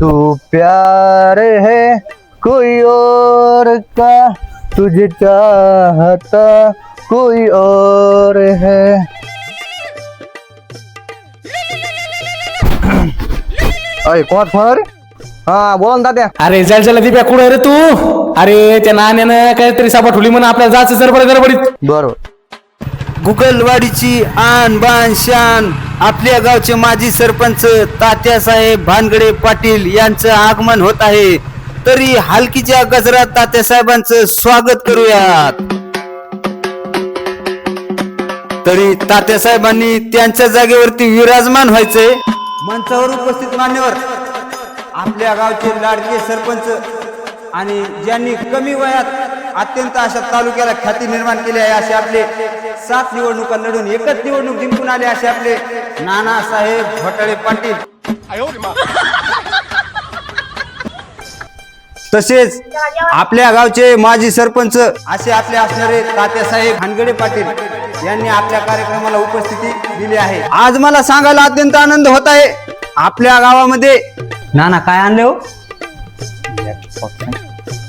तू प्यार है कोई और का? तुझे चाहता कोई और है। अरे कोण फोन रे? हा बोला ना दाद्या अरे चल दिप्या कुठं रे तू? अरे त्या नाण्यानं काहीतरी सापा ठुली म्हणून आपल्याला जायचं सरपड गडबडीत. बरोबर. गुगलवाडीची आन बान शान. आपल्या गावचे माजी सरपंच तात्यासाहेब भानगडे पाटील यांचं आगमन होत आहे. तरी हलकीच्या गजरात तात्यासाहेबांचं स्वागत करूयात. तरी तात्यासाहेबांनी त्यांच्या जागेवरती विराजमान व्हायचंय मंचावर उपस्थित मान्यवर आपल्या गावचे लाडके सरपंच आणि ज्यांनी कमी वयात अत्यंत अशा तालुक्याला ख्याती निर्माण केली आहे असे आपले सात निवडणुका लढून एकच निवडणूक जिंकून आले असे आपले नानासाहेब घोटाळे पाटील. तसेच आपल्या गावचे माजी सरपंच असे आपले असणारे तात्यासाहेब हानगडे पाटील यांनी आपल्या कार्यक्रमाला उपस्थिती दिली आहे. आज मला सांगायला अत्यंत आनंद होत आहे. आपल्या गावामध्ये नाना काय आणले हो?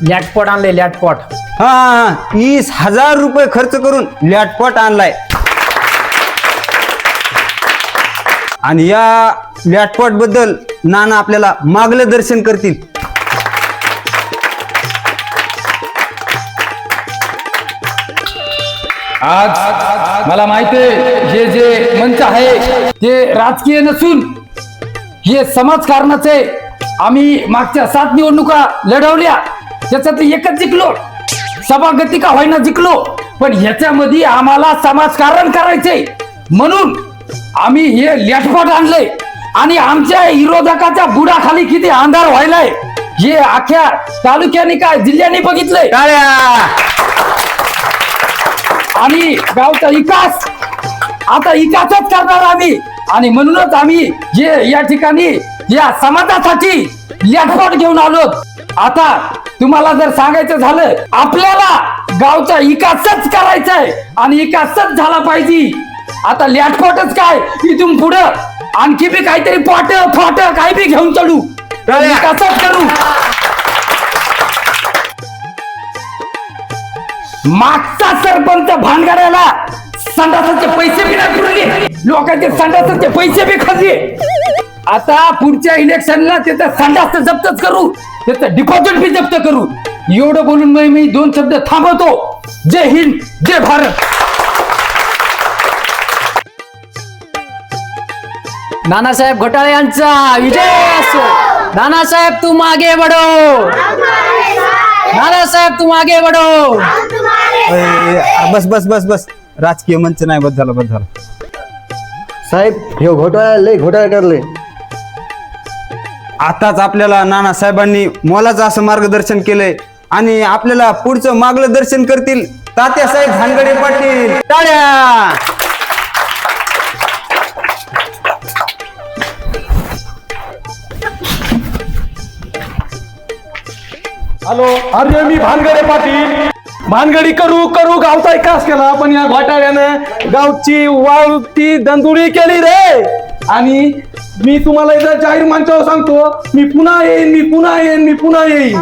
लॅटपॉट आणले लॅटपॉट हा तीस हजार रुपये खर्च करून लॅटपॉट आणलाय. आणि या लॅटपॉटबद्दल नाना आपल्याला मागलं दर्शन करतील. आज मला माहितीये हे जे मंच आहे ते राजकीय नसून हे समाजकारणाचे आम्ही मागच्या सात निवडणुका लढवल्या त्याच्यातली एकच जिंकलो. सभागती का होईना जिंकलो. पण ह्याच्यामध्ये आम्हाला समाजकारण करायचंय. म्हणून आम्ही हे लॅटपॉट आणलंय. आणि आमच्या विरोधकाच्या बुडाखाली किती अंधार व्हायलाय हे अख्ख्या तालुक्याने काय जिल्ह्याने बघितलंय. आणि गावचा विकास आता विकासच करणार आम्ही. आणि म्हणूनच आम्ही जे या ठिकाणी या समाजासाठी लॅटपॉट घेऊन आलो. आता तुम्हाला जर सांगायचं झालं आपल्याला गावचा विकासच करायचा आहे आणि विकासच झाला पाहिजे. आता लॅटपॉटच काय? इथून पुढं आणखी बी काहीतरी पॉट फॉट काही बी घेऊन चढू. तर विकासच करू. मागचा सरपंच भानगड्याला संडासाचे पैसे बी नाही पुरले. लोकांचे संडासाचे पैसे बी खाल्ले आता पुढच्या इलेक्शनला त्याचा संडास जप्तच करू. त्याचं डिपॉझिट बी जप्त करू. एवढं बोलून मी मी दोन शब्द थांबवतो. जय हिंद जय भारत. नानासाहेब घोटाळे यांचा विजय असो. नानासाहेब तू मागे बडो नानासाहेब तू मागे ए, बस बस बस बस. राजकीय मंच नाही बस झालं बस झालं. साहेब हे घोटाळा लय घोटाळा करले. आताच आपल्याला नाना साहेबांनी मोलाचं असं मार्गदर्शन केलंय आणि आपल्याला पुढचं मागलं दर्शन करतील तात्यासाहेब भानगडे पाटील. टाळ्या हॅलो. अरे मी भानगडे पाटील. भानगडी करू करू गावचा एकाच केला पण या घोटाळ्यानं गावची वाळती दंदुळी केली रे. आणि मी तुम्हाला इथं जाहीर मंचावर सांगतो मी पुन्हा येईन मी पुन्हा येईन मी पुन्हा येईन.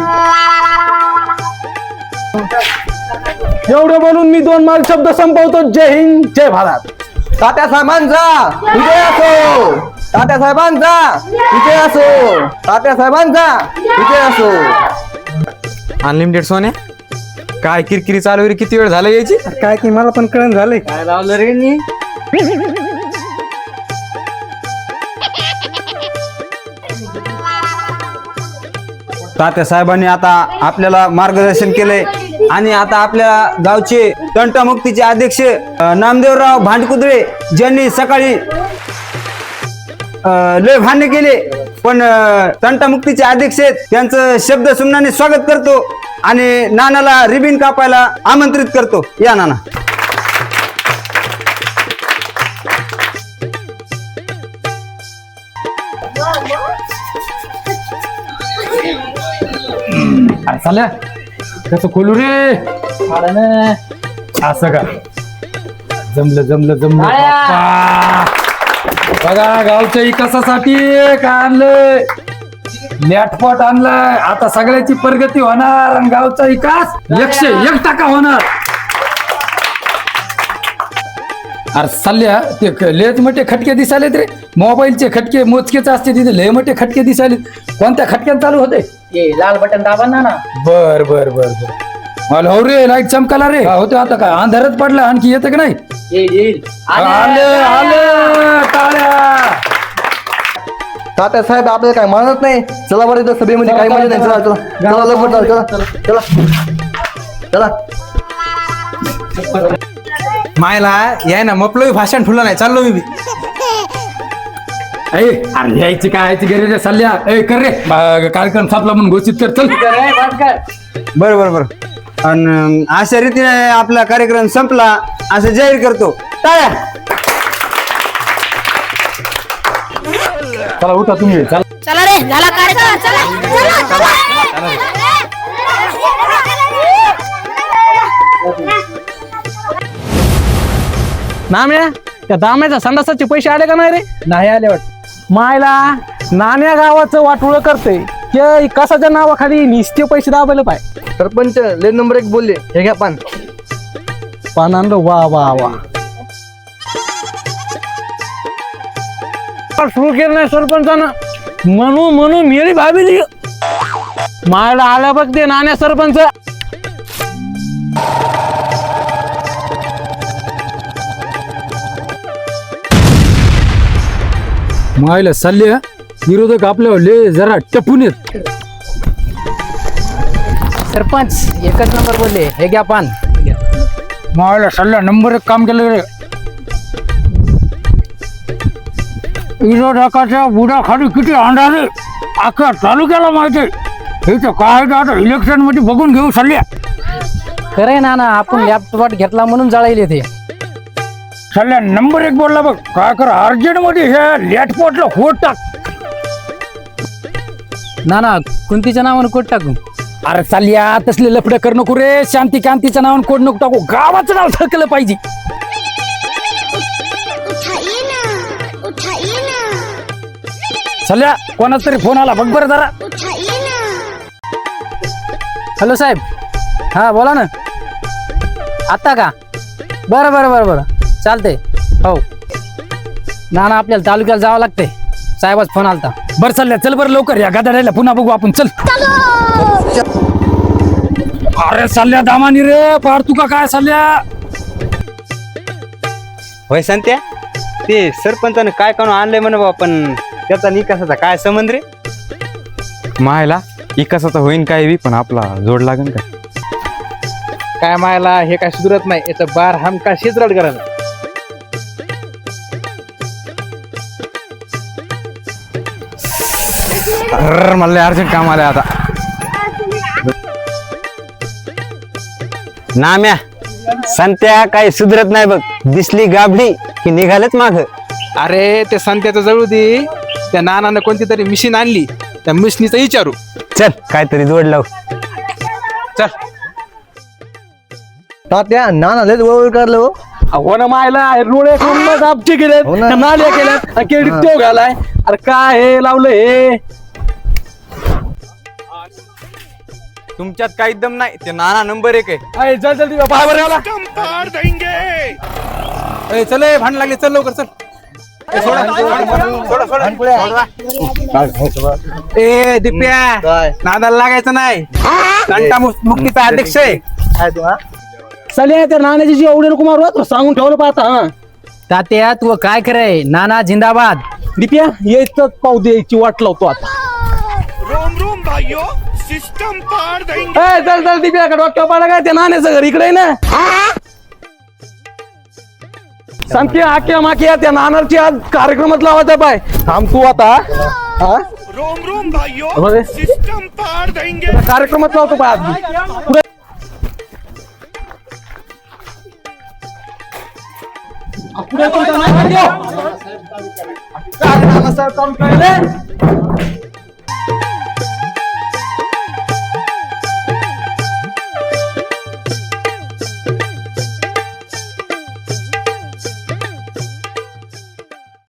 एवढं बोलून मी दोन मार्ग शब्द संपवतो. जय हिंद जय भारत. तात्या साहेबांचा. विजय असो. तात्या साहेबांचा. विजय असो. तात्या साहेबांचा. विजय असो. अनलिमिटेड सोन्या काय किरकिरी चालू आहे रे? किती वेळ झाला यायची? काय की मला पण कळण झालंय. काय लावलं रे मी तात्या साहेबांनी आता आपल्याला मार्गदर्शन केलंय आणि आता आपल्या गावचे तंटामुक्तीचे अध्यक्ष नामदेवराव भांडकुद्रे ज्यांनी सकाळी लय भांडणे केले. पण तंटामुक्तीचे अध्यक्ष आहेत त्यांचं शब्द सुमनाने स्वागत करतो आणि नानाला रिबिन कापायला आमंत्रित करतो. या नाना. चाल्या कसं खोलू रे? आलं ना. असं का? जमलं जमलं जमलं. आया. बाप्पा. बघा गावच्या विकासासाठी काय आणलंय. लॅटपॉट आणलाय. आता सगळ्याची प्रगती होणार आणि गावचा विकास एकशे एक टक्का होणार. अरे सल्ल्या ते लयच मोठे खटके दिसालेत रे. मोबाईलचे खटके मोजकेच असते तिथे. लय मोठे खटके दिसाले कोणत्या खटक्यात चालू होते? ये लाल बटन दाबा ना. ना बर बर बर बर. मला हो रे लाइट चमकाला रे. होते आता काय अंधारच पडला. आणखी येतं का नाही? येईल येईल. आलं आलं टाळ्या. तात्या साहेब आपल्याला काय मानत नाही? चला बरं इथं सभेमध्ये काही म्हणजे नाही. चला चला चला. लवकर चला. चला. चला. मायला याय ना मपलो भाषण ठुलं नाही चाललो मी बी. ऐ अरे यायची काय यायची गरज आहे सल्ल्या ए कर रे. बा- कार्यक्रम संपला म्हणून घोषित कर चल. बरं बरं बरं. आणि अशा रीतीने आपला कार्यक्रम संपला असं जाहीर करतो. टाळ्या. चला उठा तुम्ही. चला. चला रे झाला कार्यक्रम चला चला. नाम्या त्या दाम्याच्या संडासाचे पैसे आले का नाही रे? नाही आले वाटत. मायला नाण्या गावाचं वाटोळ करते ते कसाच्या नावाखाली निस्ते पैसे दाबायला पाय. सरपंच लेन नंबर एक बोलले. हे घ्या पान. पानांड वा वा वा. सुरू केलं नाही सरपंचानं. म्हणून म्हणून मेरी भाबीली मायला आल्या बघ ते नाण्या सरपंच. मायला सल्ल्या विरोधक आपल्या ले जरा टपून येत. सरपंच एकच नंबर बोलले. हे घ्या पान. मायला सल्ला नंबर एक काम केलं रे. विरोधकाच्या बुडाखाली किती अंधारे अख्ख्या तालुक्याला माहिती हे तर काय ते आता इलेक्शनमध्ये बघून घेऊ सल्ल्या खरंय ना ना आपण लॅपटॉप घेतला म्हणून जळायले ते. सल्ल्या नंबर एक बोलला बघ. काय कर अर्जंटमध्ये ह्या लॅटपॉटला होट टाक. ना ना कुंतीच्या नावानं कोट टाकू. अरे चालल्या तसले लफडे कर नको रे. शांती कांतीच्या नावानं कोड नको टाकू. गावाचं नाव थकलं पाहिजे. उठाइए ना उठाइए ना सल्ल्या कोणाचा तरी फोन आला. बघ बरं जरा. उठाइए ना हॅलो साहेब. हा बोला ना. आता का? बरं बरं बरं बरं. चालतंय. हो. ना ना आपल्याला तालुक्याला जावं लागतंय. साहेबाच फोन आलता. बरं चालल्या. चल बरं लवकर या गादाड्याला पुन्हा बघू आपण. चल. अरे चालल्या दामानी रे. पार तू का काय चालल्या? होय संत्या? ते सरपंचानं काय काढून आणलंय म्हण बा पण त्याचा निकासाचा काय संबंध रे? मायला इकासाचा होईन काय बी पण आपला जोड लागेल का? काय मायला हे काय सुधरत नाही. याचं बार हमकाशीच रड करायला अर्र, मला अर्जंट काम आलंय आता नाम्या संत्या काही सुधरत नाही बघ. दिसली गाबडी की निघालच माग. अरे ते संत्याचं जळू दे. त्या नानानं कोणती तरी मिशीन आणली. त्या मिशनीचं विचारू. चल काहीतरी जोड लाव. चल. तात्या नाना लय वळ करलं हो. ना मायला रुळे आमचे केलेत. हो ना. नाल्या केल्यात. केळीत तो घालाय. अरे काय हे लावलं हे? तुमच्यात काही दम नाही. ते नाना नंबर एक आहे. अय, चल चल. ए, चल ए, भांडण लागले चल लवकर चल. ए, सोडा, सोडा, सोडा, सोडा. ए दिप्या काय? नादाला लागायचं नाही. घंटा मुक्तीचा अध्यक्ष आहे. चले त्या नाण्याची जी एवढे नको मारू तुला सांगून ठेवलं पाहता हा. तात्या तू काय करे नाना जिंदाबाद. दिप्या यायच पाहू द्यायची वाट लावतो आता. रोम रोम भाइयों सिस्टम पार देंगे ए, चल चल दिप्या का डोक्यावर पाडा काय त्या नाण्याचं घर इकडे आहे ना सांगते आख्या माख्या त्या नानाची आज कार्यक्रमात लावायचा पाय थांब तू आता हा रोम रोम भाइयों. सिस्टम पार देंगे कार्यक्रमात लावतो पाय आज पुढे. पुढे कोणता नाही? काय नानासाहेब काम केले?